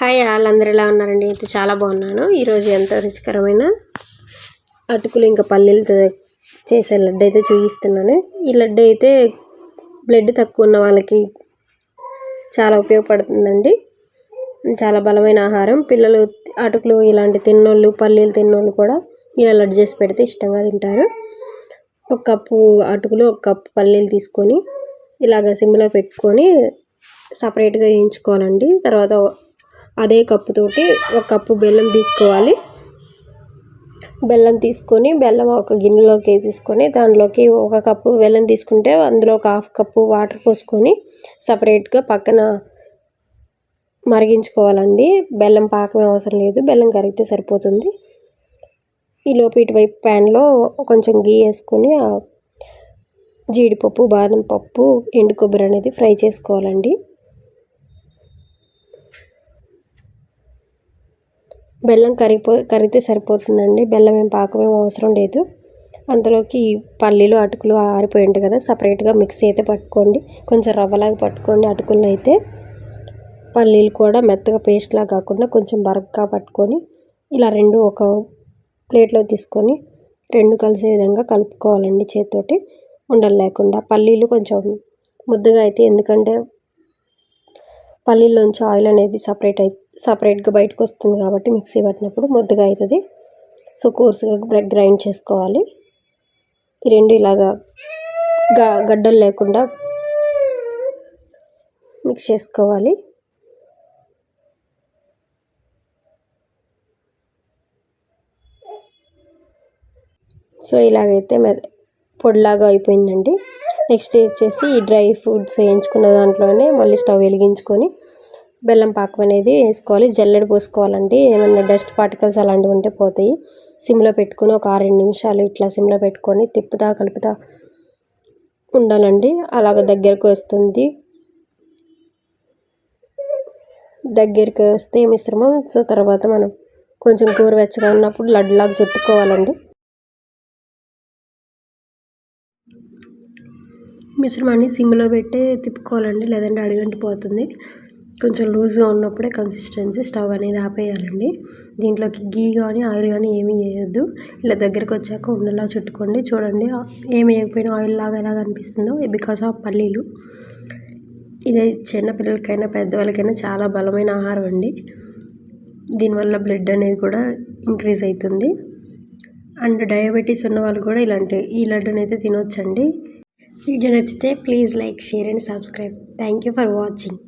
Hi వాళ్ళందరూ ఎలా ఉన్నారండి? అయితే చాలా బాగున్నాను. ఈరోజు ఎంతో రుచికరమైన అటుకులు ఇంకా పల్లీలతో చేసే లడ్డు అయితే చూపిస్తున్నాను. ఈ లడ్డు అయితే బ్లడ్ తక్కువ ఉన్న వాళ్ళకి చాలా ఉపయోగపడుతుందండి. చాలా బలమైన ఆహారం. పిల్లలు అటుకులు ఇలాంటి తిన్నోళ్ళు పల్లీలు తిన్నోళ్ళు కూడా ఇలా లడ్డు చేసి పెడితే ఇష్టంగా తింటారు. ఒక కప్పు అటుకులు ఒక కప్పు పల్లీలు తీసుకొని ఇలాగ సిమ్లో పెట్టుకొని సపరేట్గా వేయించుకోవాలండి. తర్వాత అదే కప్పుతోటి ఒక కప్పు బెల్లం తీసుకోవాలి. బెల్లం తీసుకొని బెల్లం ఒక గిన్నెలోకి తీసుకొని దానిలోకి ఒక కప్పు బెల్లం తీసుకుంటే అందులో ఒక హాఫ్ కప్పు వాటర్ పోసుకొని సపరేట్గా పక్కన మరిగించుకోవాలండి. బెల్లం పాకం అవసరం లేదు. బెల్లం కరిగితే సరిపోతుంది. ఈలోపు ఇటువైపు ప్యాన్లో కొంచెం గీ వేసుకొని జీడిపప్పు బాదం పప్పు ఎండు కొబ్బరి అనేది ఫ్రై చేసుకోవాలండి. బెల్లం కరిగిపో కరిగితే సరిపోతుందండి. బెల్లం ఏం పాకం ఏం అవసరం లేదు. అందులోకి పల్లీలు అటుకులు ఆరిపోయి ఉంటాయి కదా సపరేట్గా మిక్సీ అయితే పట్టుకోండి. కొంచెం రవ్వలాగా పట్టుకోండి అటుకులను అయితే. పల్లీలు కూడా మెత్తగా పేస్ట్లా కాకుండా కొంచెం బరగ్గా పట్టుకొని ఇలా రెండు ఒక ప్లేట్లో తీసుకొని రెండు కలిసే విధంగా కలుపుకోవాలండి చేతితోటి. ఉండలు లేకుండా. పల్లీలు కొంచెం ముద్దగా అయితే ఎందుకంటే పల్లీలోంచి ఆయిల్ అనేది సపరేట్ అయి సపరేట్గా బయటకు వస్తుంది కాబట్టి మిక్సీ పట్టినప్పుడు ముద్దగా అవుతుంది. సో కోర్సుగా గ్రైండ్ చేసుకోవాలి. ఈ రెండు ఇలాగా గడ్డలు లేకుండా మిక్స్ చేసుకోవాలి. సో ఇలాగైతే పొడిలాగా అయిపోయిందండి. నెక్స్ట్ వచ్చేసి ఈ డ్రై ఫ్రూట్స్ వేయించుకున్న దాంట్లోనే మళ్ళీ స్టవ్ వెలిగించుకొని బెల్లం పాకం అనేది వేసుకోవాలి. జల్లెడ పోసుకోవాలండి. ఏమన్నా డస్ట్ పార్టికల్స్ అలాంటివి ఉంటే పోతాయి. సిమ్లో పెట్టుకుని ఒక ఆరు నిమిషాలు ఇట్లా సిమ్లో పెట్టుకొని తిప్పుతా కలుపుతా ఉండాలండి. అలాగ దగ్గరకు వస్తుంది. దగ్గరికి వస్తే మిశ్రమం? సో తర్వాత మనం కొంచెం కూరవెచ్చగా ఉన్నప్పుడు లడ్డులాగా చుట్టుకోవాలండి. మిశ్రమాన్ని సిమ్లో పెట్టి తిప్పుకోవాలండి. లేదంటే అడిగంటి పోతుంది. కొంచెం లూజ్గా ఉన్నప్పుడే కన్సిస్టెన్సీ స్టవ్ అనేది ఆపేయాలండి. దీంట్లోకి గీ కానీ ఆయిల్ కానీ ఏమీ వేయొద్దు. ఇలా దగ్గరకు వచ్చాక ఉండలా చుట్టుకోండి. చూడండి ఏమి వేయకపోయినా ఆయిల్ లాగా ఎలా కనిపిస్తుందో బికాస్ ఆఫ్ పల్లీలు. ఇదే చిన్నపిల్లలకైనా పెద్దవాళ్ళకైనా చాలా బలమైన ఆహారం అండి. దీనివల్ల బ్లడ్ అనేది కూడా ఇంక్రీజ్ అవుతుంది. అండ్ డయాబెటీస్ ఉన్న వాళ్ళు కూడా ఇలాంటి ఈ లడ్డునైతే అయితే తినొచ్చండి. వీడియో నచ్చితే please like share and subscribe. Thank you for watching.